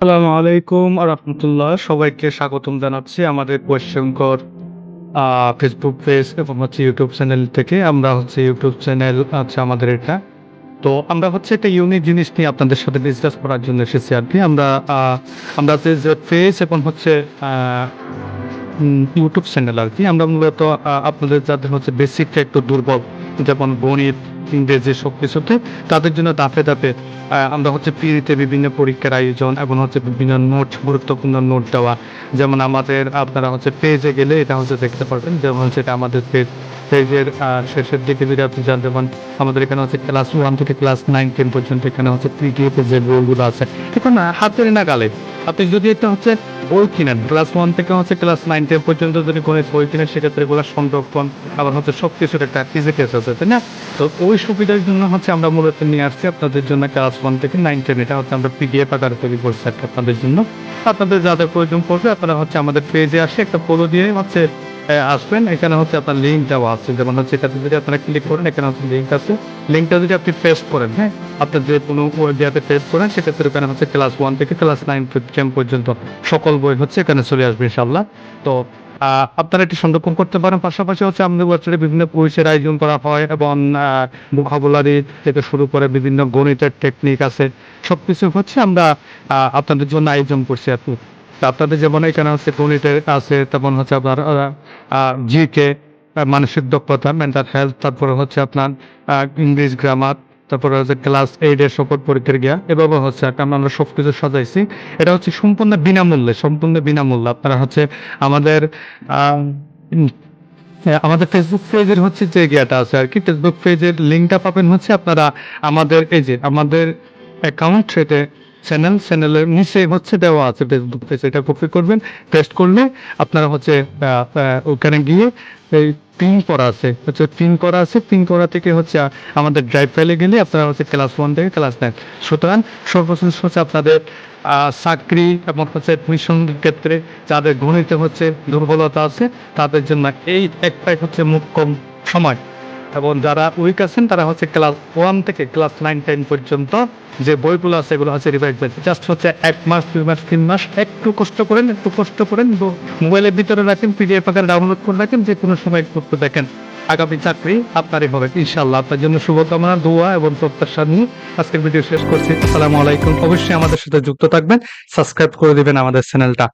আসসালামু আলাইকুম রহমতুল্লাহ। সবাইকে স্বাগতম জানাচ্ছি আমাদের কোয়েশ্চেনকর ফেসবুক পেজ এবং হচ্ছে ইউটিউব চ্যানেল থেকে। আমরা হচ্ছে ইউটিউব চ্যানেল আছে আমাদের এটা। তো আমরা হচ্ছে একটা ইউনিক জিনিস নিয়ে আপনাদের সাথে ডিসকাস করার জন্য এসেছি আর কি। আমরা আমরা যে ফেস এবং হচ্ছে ইউটিউব চ্যানেল আর কি, আমরা মূলত আপনাদের যাদের হচ্ছে বেসিকটা একটু দুর্বল, যেমন গণিত ইংরেজি সব কিছুতে তাদের জন্য দাপে দাপে আমরা হচ্ছে পিড়িতে বিভিন্ন পরীক্ষার আয়োজন এবং হচ্ছে বিভিন্ন নোট, গুরুত্বপূর্ণ নোট দেওয়া। যেমন আমাদের, আপনারা হচ্ছে পেজে গেলে এটা হচ্ছে দেখতে পারবেন। যেমন সেটা আমাদের পেজ, পেজের শেষের দিকে যদি আপনি যান, যেমন আমাদের এখানে হচ্ছে ক্লাস ওয়ান থেকে ক্লাস নাইন টেন পর্যন্ত এখানে হচ্ছে পিডিএফ এর যে বইগুলো আছে। এখন হাতের না নাগালে আপনি যদি এটা হচ্ছে বই কিনেন ক্লাস ওয়ান থেকে হচ্ছে ক্লাস নাইন টেন পর্যন্ত যদি কোনো বই কিনেন, সেক্ষেত্রে এগুলো সংরক্ষণ, আবার হচ্ছে সব কিছুর একটা ফিজিক্যাস আছে, তাই না? তো ওই সুবিধার জন্য হচ্ছে আমরা মূলত নিয়ে আসছি আপনাদের জন্য ক্লাস ওয়ান থেকে নাইন টেন এটা হচ্ছে আমরা পিডিএফ আকারে তৈরি করছি আপনাদের জন্য। আপনাদের যাদের প্রয়োজন পড়বে, আপনারা হচ্ছে আমাদের পেজে আসে একটা পোলো দিয়ে হচ্ছে আসবেন। এখানে হচ্ছে আপনার লিঙ্ক দেওয়া আছে। যেমন হচ্ছে এটাতে যদি আপনারা ক্লিক করেন, এখানে হচ্ছে লিঙ্ক আছে। লিঙ্কটা যদি আপনি পেস্ট করেন হ্যাঁ? আপনার যে কোনো ওয়েবসাইটে পেস্ট করেন, সেক্ষেত্রে এখানে হচ্ছে ক্লাস ওয়ান থেকে ক্লাস নাইন টেন পর্যন্ত সকল বই হচ্ছে এখানে চলে আসবে ইনশাল্লাহ তো আপনারা এটি সংরক্ষণ করতে পারেন। পাশাপাশি হচ্ছে আমাদের ওয়েবসাইটে বিভিন্ন কুইজের আয়োজন করা হয় এবং ভোকাবুলারি থেকে শুরু করে বিভিন্ন গণিতের টেকনিক আছে। সব কিছু হচ্ছে আমরা আপনাদের জন্য আয়োজন করছি তা আপনাদের যেমন এখানে হচ্ছে গণিতের আছে তেমন হচ্ছে আপনার জিকে মানসিক দক্ষতা মেন্টাল হেলথ তারপরে হচ্ছে আপনার ইংলিশ গ্রামার তারপরে হচ্ছে ক্লাস এইট এর সকল পরীক্ষার গিয়া এভাবে হচ্ছে আমরা সব কিছু সাজাইছি। এটা হচ্ছে সম্পূর্ণ বিনামূল্যে সম্পূর্ণ বিনামূল্যে। আপনারা হচ্ছে আমাদের হ্যাঁ, আমাদের ফেসবুক পেজের হচ্ছে যে গিয়াটা আছে আর কি ফেসবুক পেজের লিঙ্কটা পাবেন হচ্ছে আপনারা আমাদের এই যে আমাদের অ্যাকাউন্ট সেটে চ্যানেল চ্যানেলের নিচে হচ্ছে দেওয়া আছে ফেসবুক পেজ এটা কপি করবেন পেস্ট করলে আপনারা হচ্ছে ওখানে গিয়ে এই পিন করা আছে, হচ্ছে পিন করা আছে পিন করা থেকে হচ্ছে আমাদের ড্রাইভ ফাইলে গেলে আপনারা হচ্ছে ক্লাস ওয়ান থেকে ক্লাস নাইন সুতরাং সর্বশেষ হচ্ছে আপনাদের চাকরি এবং হচ্ছে মিশন ক্ষেত্রে যাদের গণিতে হচ্ছে দুর্বলতা আছে, তাদের জন্য এই একটাই হচ্ছে মুখ্যম সময়। এবং যারা উইক আছেন, তারা হচ্ছে ক্লাস ওয়ান থেকে ক্লাস নাইন টেন পর্যন্ত যে বইগুলো আছে, এগুলো হচ্ছে রিভাইজ জাস্ট হচ্ছে এক মাস, দুই মাস, তিন মাস একটু কষ্ট করেন, একটু কষ্ট করেন মোবাইলের ভিতরে রাখেন পিডিএফ আকারে ডাউনলোড করে রাখেন, যে কোনো সময় একটু দেখেন। আগামী চাকরি আপনারই হবে ইনশাল্লাহ আপনার জন্য শুভকামনা, দোয়া এবং প্রত্যাশা নিয়ে আজকের ভিডিও শেষ করছি। আসসালামু আলাইকুম। অবশ্যই আমাদের সাথে যুক্ত থাকবেন। সাবস্ক্রাইব করে দিবেন আমাদের চ্যানেলটা